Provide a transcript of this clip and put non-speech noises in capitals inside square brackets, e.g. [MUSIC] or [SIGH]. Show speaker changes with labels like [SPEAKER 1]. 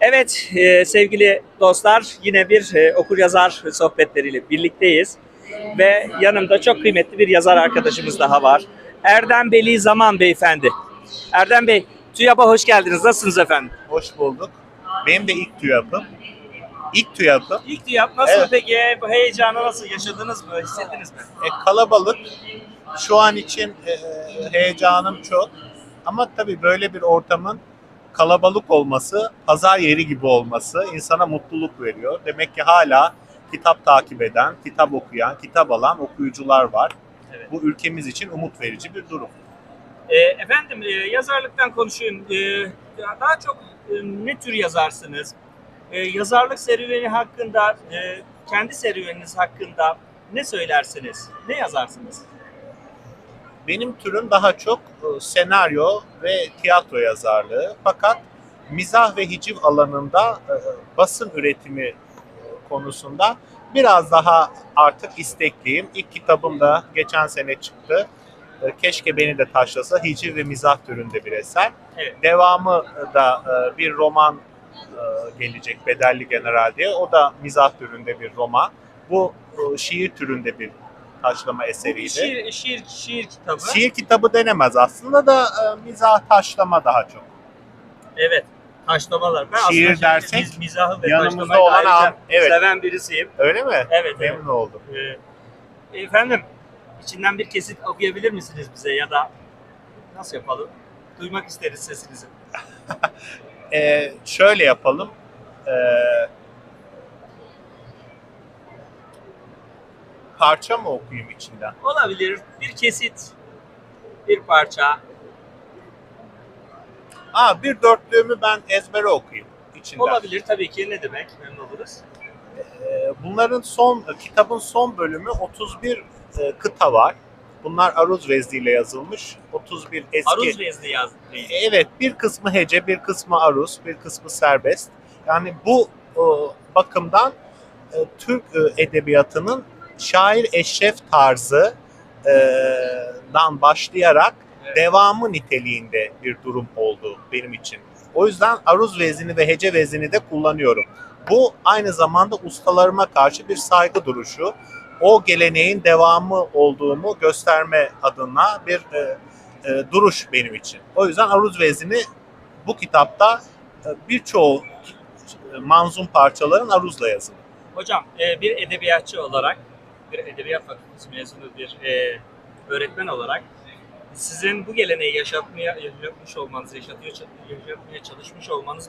[SPEAKER 1] Evet e, sevgili dostlar yine bir e, okur yazar sohbetleriyle birlikteyiz. Ve yanımda çok kıymetli bir yazar arkadaşımız daha var. Erdem Beli Zaman Beyefendi. Erdem Bey, TÜYAP'a hoş geldiniz. Nasılsınız efendim?
[SPEAKER 2] Hoş bulduk. Benim de ilk TÜYAP'ım. İlk TÜYAP'ım.
[SPEAKER 1] İlk TÜYAP nasıl
[SPEAKER 2] Evet.
[SPEAKER 1] peki? Bu heyecanı nasıl yaşadınız mı? Hissettiniz mi?
[SPEAKER 2] E, kalabalık. Şu an için e, heyecanım çok. Ama tabii böyle bir ortamın kalabalık olması, pazar yeri gibi olması insana mutluluk veriyor. Demek ki hala kitap takip eden, kitap okuyan, kitap alan okuyucular var.
[SPEAKER 1] Evet.
[SPEAKER 2] Bu ülkemiz için umut verici bir durum.
[SPEAKER 1] E, efendim e, yazarlıktan konuşayım. E, daha çok e, ne tür yazarsınız? E, yazarlık serüveni hakkında, e, kendi serüveniniz hakkında ne söylersiniz? Ne yazarsınız?
[SPEAKER 2] Benim türüm daha çok e, senaryo ve tiyatro yazarlığı. Fakat mizah ve hiciv alanında e, basın üretimi e, konusunda biraz daha artık istekliyim. İlk kitabım da geçen sene çıktı. Keşke beni de taşlasa hiciv ve mizah türünde bir eser.
[SPEAKER 1] Evet.
[SPEAKER 2] Devamı da bir roman gelecek Bedelli General diye. O da mizah türünde bir roman. Bu şiir türünde bir taşlama eseriydi.
[SPEAKER 1] şiir, şiir, şiir kitabı.
[SPEAKER 2] Şiir kitabı denemez aslında da e, mizah taşlama daha çok.
[SPEAKER 1] Evet. Taşlamalar. Ben
[SPEAKER 2] Şiir
[SPEAKER 1] aslında
[SPEAKER 2] dersek,
[SPEAKER 1] biz mizahı ve
[SPEAKER 2] yanımızda
[SPEAKER 1] taşlamayı
[SPEAKER 2] olan
[SPEAKER 1] ayrıca
[SPEAKER 2] an- evet.
[SPEAKER 1] seven birisiyim.
[SPEAKER 2] Öyle mi?
[SPEAKER 1] Evet. evet.
[SPEAKER 2] Memnun oldum.
[SPEAKER 1] Ee, efendim, içinden bir kesit okuyabilir misiniz bize ya da nasıl yapalım? Duymak isteriz sesinizi. [LAUGHS]
[SPEAKER 2] E, şöyle yapalım. E, parça mı okuyayım içinden?
[SPEAKER 1] Olabilir. Bir kesit, bir parça.
[SPEAKER 2] Aa, bir dörtlüğümü ben ezbere okuyayım içinden.
[SPEAKER 1] Olabilir tabii ki. Ne demek? Memnun oluruz.
[SPEAKER 2] E, bunların son, kitabın son bölümü 31 e, kıta var. Bunlar Aruz Vezdi ile yazılmış. 31 eski.
[SPEAKER 1] Aruz Vezdi yazdı.
[SPEAKER 2] Evet, bir kısmı hece, bir kısmı aruz, bir kısmı serbest. Yani bu e, bakımdan e, Türk e, edebiyatının şair eşref tarzı e, dan başlayarak
[SPEAKER 1] Evet.
[SPEAKER 2] devamı niteliğinde bir durum oldu benim için. O yüzden aruz vezini ve hece vezini de kullanıyorum. Bu aynı zamanda ustalarıma karşı bir saygı duruşu. O geleneğin devamı olduğumu gösterme adına bir e, e, duruş benim için. O yüzden aruz vezini bu kitapta e, birçoğu e, manzum parçaların aruzla yazılı.
[SPEAKER 1] Hocam e, bir edebiyatçı olarak, bir edebiyat fakültesi mezunu bir e, öğretmen olarak sizin bu geleneği yaşatmaya, yaşatmış olmanız, yaşatıyor, yaşatmaya çalışmış olmanız